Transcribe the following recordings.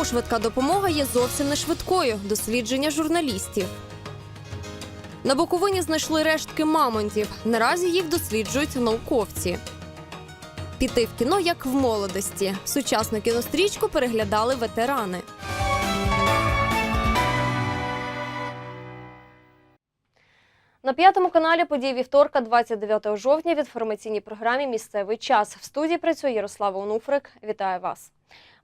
Чому швидка допомога є зовсім не швидкою? Дослідження журналістів. На Буковині знайшли рештки мамонтів. Наразі їх досліджують науковці. Піти в кіно як в молодості. Сучасну кінострічку переглядали ветерани. На п'ятому каналі події вівторка, 29 жовтня, в інформаційній програмі Місцевий час. В студії працює Ярослава Онуфрик. Вітаю вас.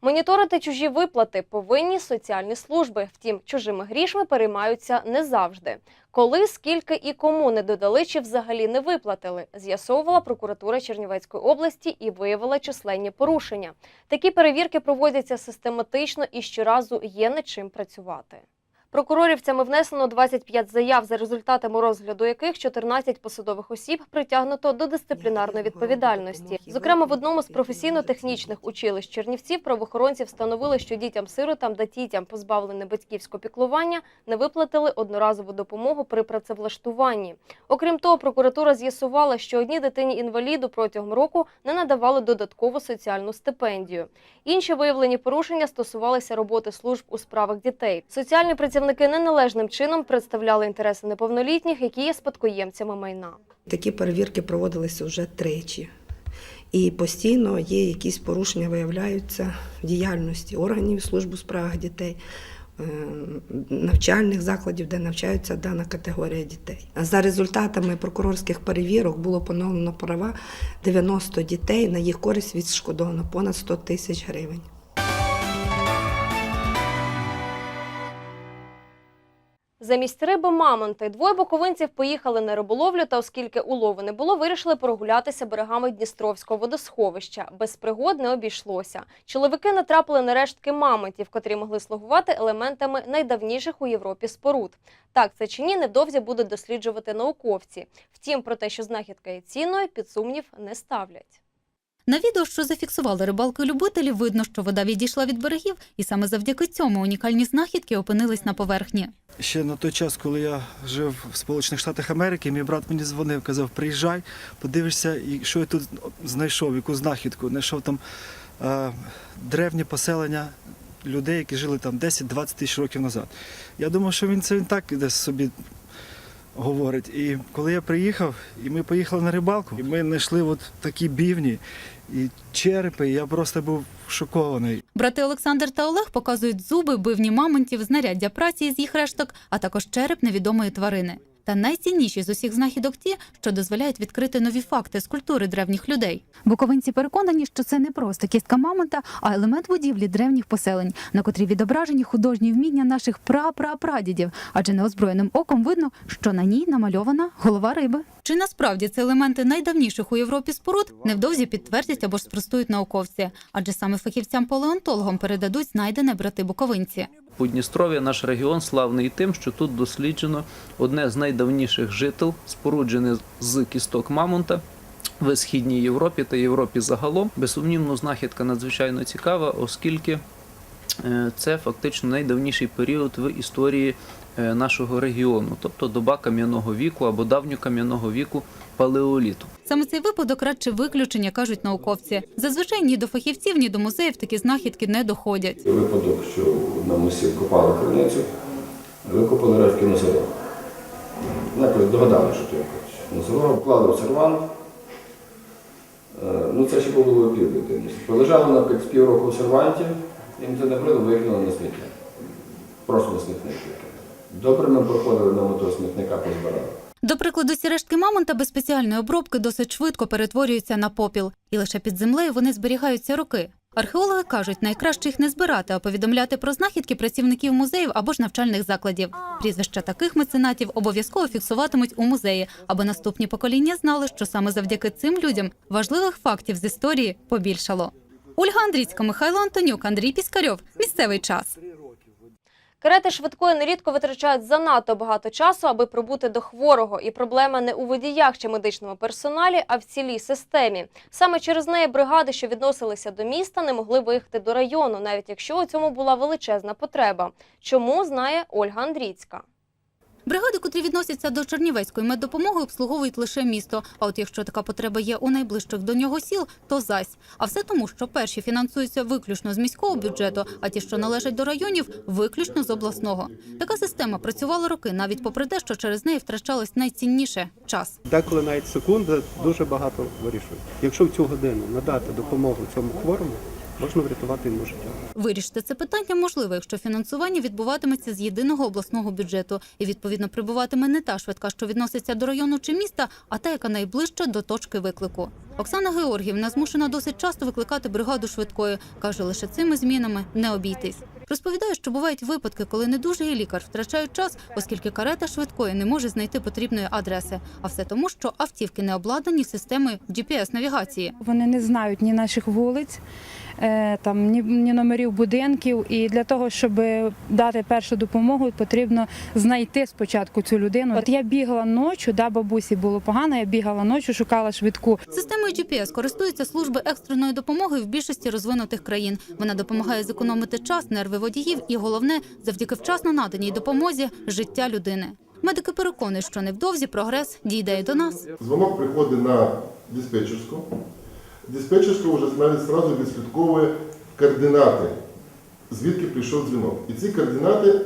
Моніторити чужі виплати повинні соціальні служби. Втім, чужими грішми переймаються не завжди. Коли, скільки і кому не додали чи взагалі не виплатили, з'ясовувала прокуратура Чернівецької області і виявила численні порушення. Такі перевірки проводяться систематично і щоразу є над чим працювати. Прокурорівцями внесено 25 заяв, за результатами розгляду яких 14 посадових осіб притягнуто до дисциплінарної відповідальності. Зокрема, в одному з професійно-технічних училищ Чернівців правоохоронці встановили, що дітям-сиротам та дітям, позбавленим батьківського піклування, не виплатили одноразову допомогу при працевлаштуванні. Окрім того, прокуратура з'ясувала, що одній дитині інваліду протягом року не надавали додаткову соціальну стипендію. Інші виявлені порушення стосувалися роботи служб у справах дітей. Соціальні працівники неналежним чином представляли інтереси неповнолітніх, які є спадкоємцями майна. Такі перевірки проводилися вже тричі. І постійно є якісь порушення, виявляються в діяльності органів служб у справах дітей, е, навчальних закладів, де навчаються дана категорія дітей. За результатами прокурорських перевірок було поновлено права 90 дітей. На їх користь відшкодовано понад 100 тисяч гривень. Замість риби мамонти двоє буковинців поїхали на риболовлю, та оскільки улову не було, вирішили прогулятися берегами Дністровського водосховища. Без пригод не обійшлося. Чоловіки натрапили на рештки мамонтів, котрі могли слугувати елементами найдавніших у Європі споруд. Так це чи ні, невдовзі будуть досліджувати науковці. Втім, про те, що знахідка є цінною, під сумнів не ставлять. На відео, що зафіксували рибалки-любителі, видно, що вода відійшла від берегів, і саме завдяки цьому унікальні знахідки опинились на поверхні. Ще на той час, коли я жив в Сполучених Штатах Америки, мій брат мені дзвонив, казав, приїжджай, подивишся, і що я тут знайшов, яку знахідку. Знайшов там е, древнє поселення людей, які жили там 10-20 тисяч років назад. Я думав, що він це він так десь собі говорить. І коли я приїхав, і ми поїхали на рибалку, і ми знайшли от такі бівні і черепи, і я просто був шокований. Брати Олександр та Олег показують зуби, бивні мамонтів, знаряддя праці з їх решток, а також череп невідомої тварини. Та найцінніші з усіх знахідок ті, що дозволяють відкрити нові факти з культури древніх людей. Буковинці переконані, що це не просто кістка мамонта, а елемент будівлі древніх поселень, на котрій відображені художні вміння наших прапрапрадідів, адже неозброєним оком видно, що на ній намальована голова риби. Чи насправді це елементи найдавніших у Європі споруд невдовзі підтвердять або ж спростують науковці, адже саме фахівцям-палеонтологам передадуть знайдене брати буковинці. Подністров'я наш регіон славний тим, що тут досліджено одне з найдавніших жител, споруджене з кісток мамонта в східній Європі та Європі загалом. Безсумнівно, знахідка надзвичайно цікава, оскільки це фактично найдавніший період в історії е, нашого регіону, тобто доба кам'яного віку або давньокам'яного віку палеоліту. Саме цей випадок радше виключення, кажуть науковці. Зазвичай ні до фахівців, ні до музеїв такі знахідки не доходять. Випадок, що на мосі копали криницю, викопали рештки носорога. Якось догадали, що то якось носорога, вклали в сервант. Е, Ну, це ще було південь. Полежали на пів- півроку в серванті, їм це набрило, викинули на сміття. Просто на смітник. Добре ми проходили на мотор смітника, позбирали. До прикладу, ці рештки мамонта без спеціальної обробки досить швидко перетворюються на попіл, і лише під землею вони зберігаються роки. Археологи кажуть, найкраще їх не збирати, а повідомляти про знахідки працівників музеїв або ж навчальних закладів. Прізвища таких меценатів обов'язково фіксуватимуть у музеї, аби наступні покоління знали, що саме завдяки цим людям важливих фактів з історії побільшало. Ольга Андрійська, Михайло Антонюк, Андрій Піскарьов. Місцевий час. Карети швидкої нерідко витрачають занадто багато часу, аби прибути до хворого. І проблема не у водіях чи медичному персоналі, а в цілій системі. Саме через неї бригади, що відносилися до міста, не могли виїхати до району, навіть якщо у цьому була величезна потреба. Чому знає Ольга Андрійська. Бригади, котрі відносяться до Чернівецької меддопомоги, обслуговують лише місто. А от якщо така потреба є у найближчих до нього сіл, то зась. А все тому, що перші фінансуються виключно з міського бюджету, а ті, що належать до районів, виключно з обласного. Така система працювала роки, навіть попри те, що через неї втрачалось найцінніше час. Деколи навіть секунда дуже багато вирішує. Якщо в цю годину надати допомогу цьому хворому, можна врятувати йому життя. Вирішити це питання можливо, якщо фінансування відбуватиметься з єдиного обласного бюджету і відповідно прибуватиме не та швидка, що відноситься до району чи міста, а та, яка найближча до точки виклику. Оксана Георгіївна змушена досить часто викликати бригаду швидкої. каже, лише цими змінами не обійтись. Розповідає, що бувають випадки, коли недужий лікар втрачають час, оскільки карета швидкої не може знайти потрібної адреси. А все тому, що автівки не обладнані системою GPS-навігації. Вони не знають ні наших вулиць, там ні, ні номерів будинків. І для того, щоб дати першу допомогу, потрібно знайти спочатку цю людину. От я бігала ночі, да, бабусі було погано. Я бігала ночі, шукала швидку. Системою GPS користуються служби екстреної допомоги в більшості розвинутих країн. Вона допомагає зекономити час, нерви водіїв і головне, завдяки вчасно наданій допомозі життя людини. Медики переконують, що невдовзі прогрес дійде і до нас. Дзвонок приходить на диспетчерську. Диспетчерська вже одразу відслідковує координати, звідки прийшов дзвінок. І ці координати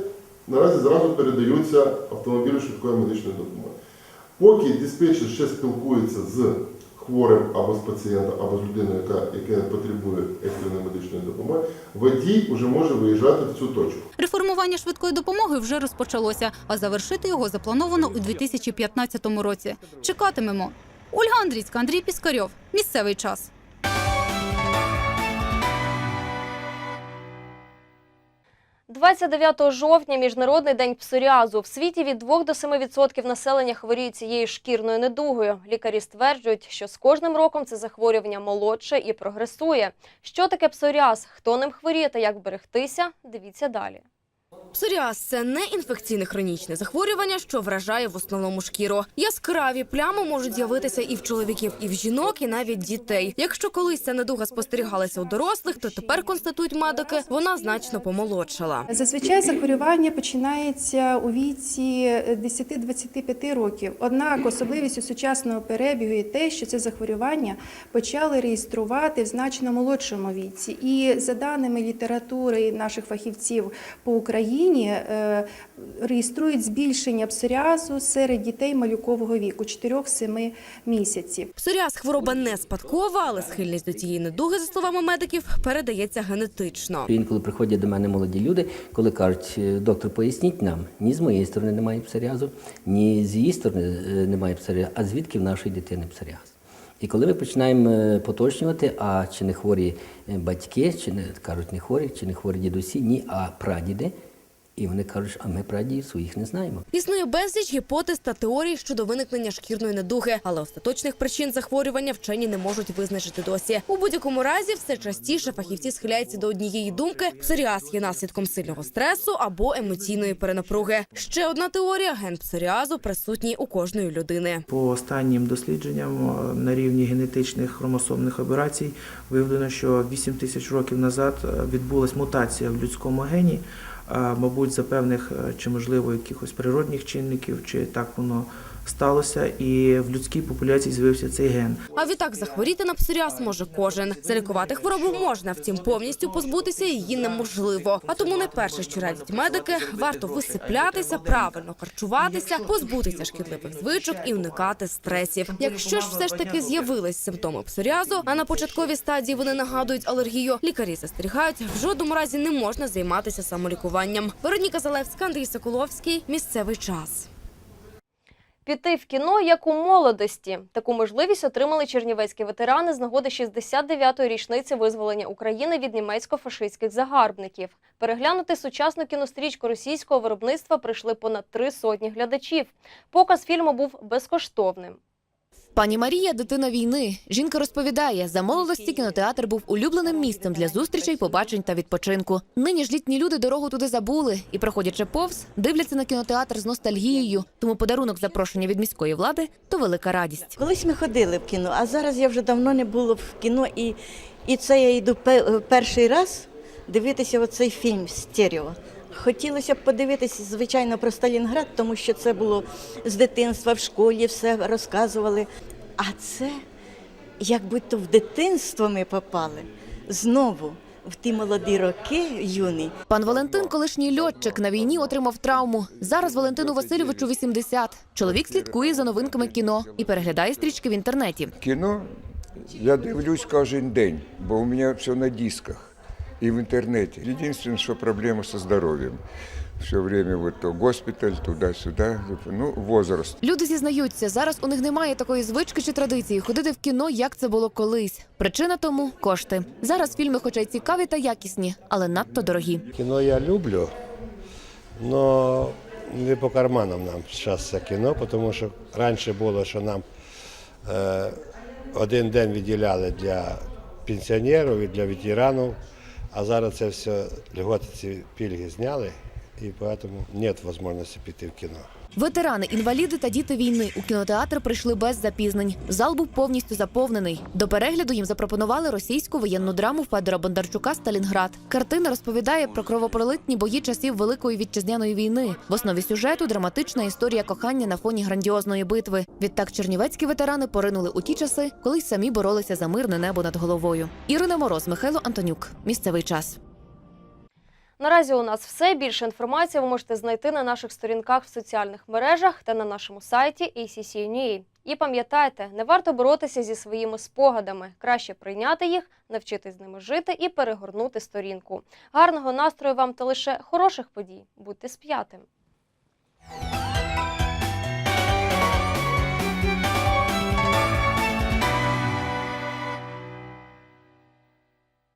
наразі зразу передаються автомобілю швидкої медичної допомоги. Поки диспетчер ще спілкується з хворим або з пацієнтом, або з людиною, яка, яка потребує екстреної медичної допомоги, водій вже може виїжджати в цю точку. Реформування швидкої допомоги вже розпочалося, а завершити його заплановано у 2015 році. Чекатимемо. Ольга Андрійська, Андрій Піскарьов. Місцевий час. – 29 жовтня – Міжнародний день псоріазу. В світі від 2 до 7% населення хворіють цією шкірною недугою. Лікарі стверджують, що з кожним роком це захворювання молодше і прогресує. Що таке псоріаз, хто ним хворіє та як берегтися – дивіться далі. Псоріаз – це не інфекційне хронічне захворювання, що вражає в основному шкіру. Яскраві плями можуть з'явитися і в чоловіків, і в жінок, і навіть дітей. Якщо колись ця недуга спостерігалася у дорослих, то тепер констатують медики, вона значно помолодшала. Зазвичай захворювання починається у віці 10-25 років. Однак особливістю сучасного перебігу є те, що це захворювання почали реєструвати в значно молодшому віці. І за даними літератури наших фахівців по Україні, е, реєструють збільшення псоріазу серед дітей малюкового віку 4-7 місяців. Псоріаз – хвороба не спадкова, але схильність до цієї недуги, за словами медиків, передається генетично. Інколи приходять до мене молоді люди, коли кажуть, «Е, доктор, поясніть нам, ні з моєї сторони немає псоріазу, ні з її сторони е, немає псоріазу, а звідки в нашої дитини псоріаз? І коли ми починаємо поточнювати, а чи не хворі батьки, чи не кажуть не хворі, чи не хворі дідусі, ні, а прадіди. І вони кажуть, а ми прадідів своїх не знаємо. Існує безліч гіпотез та теорій щодо виникнення шкірної недуги, але остаточних причин захворювання вчені не можуть визначити досі. У будь-якому разі все частіше фахівці схиляються до однієї думки: псоріаз є наслідком сильного стресу або емоційної перенапруги. Ще одна теорія ген псоріазу присутній у кожної людини. По останнім дослідженням е, на рівні генетичних хромосомних операцій виявлено, що 8 тисяч років назад е, відбулась мутація в людському гені, мабуть, за певних е, чи можливо якихось природних чинників, чи так воно сталося, і в людській популяції з'явився цей ген. А відтак захворіти на псоріаз може кожен. Залікувати хворобу можна, втім повністю позбутися її неможливо. А тому найперше, що радять медики, варто висиплятися, правильно харчуватися, позбутися шкідливих звичок і уникати стресів. Якщо ж все ж таки з'явились симптоми псоріазу, а на початковій стадії вони нагадують алергію, лікарі застерігають, в жодному разі не можна займатися самолікуванням. Вероніка Залевська, Андрій Соколовський. Місцевий час. Піти в кіно як у молодості. Таку можливість отримали чернівецькі ветерани з нагоди 69-ї річниці визволення України від німецько-фашистських загарбників. Переглянути сучасну кінострічку російського виробництва прийшли понад три сотні глядачів. Показ фільму був безкоштовним. Пані Марія дитина війни. Жінка розповідає, за молодості кінотеатр був улюбленим місцем для зустрічей, побачень та відпочинку. Нині ж літні люди дорогу туди забули і, проходячи повз, дивляться на кінотеатр з ностальгією. Тому подарунок запрошення від міської влади то велика радість. Колись ми ходили в кіно, а зараз я вже давно не було в кіно, і, і це я йду перший раз дивитися оцей фільм стерео. Хотілося б подивитися, звичайно, про Сталінград, тому що це було з дитинства в школі, все розказували. А це, як будь-то в дитинство ми попали знову в ті молоді роки юні. Пан Валентин, колишній льотчик, на війні отримав травму. Зараз Валентину Васильовичу 80. Чоловік слідкує за новинками кіно і переглядає стрічки в інтернеті. Кіно я дивлюсь кожен день, бо у мене все на дисках і в інтернеті. Єдине, що проблема зі здоров'ям. Все время вот то госпіталь, туди-сюди, ну, возраст. Люди зізнаються, зараз у них немає такої звички чи традиції ходити в кіно, як це було колись. Причина тому кошти. Зараз фільми, хоча й цікаві та якісні, але надто дорогі. Кіно я люблю, але не по карманам нам зараз це кіно, тому що раніше було, що нам е, один день виділяли для пенсіонерів і для ветеранів, а зараз це все льготи ці пільги зняли, і тому немає можливості піти в кіно. Ветерани, інваліди та діти війни у кінотеатр прийшли без запізнень. Зал був повністю заповнений. До перегляду їм запропонували російську воєнну драму Федора Бондарчука Сталінград. Картина розповідає про кровопролитні бої часів Великої вітчизняної війни. В основі сюжету драматична історія кохання на фоні грандіозної битви. Відтак чернівецькі ветерани поринули у ті часи, коли й самі боролися за мирне небо над головою. Ірина Мороз, Михайло Антонюк. Місцевий час. Наразі у нас все. Більше інформації ви можете знайти на наших сторінках в соціальних мережах та на нашому сайті ACC.NUA. І пам'ятайте, не варто боротися зі своїми спогадами. Краще прийняти їх, навчитись з ними жити і перегорнути сторінку. Гарного настрою вам та лише хороших подій. Будьте сп'ятим.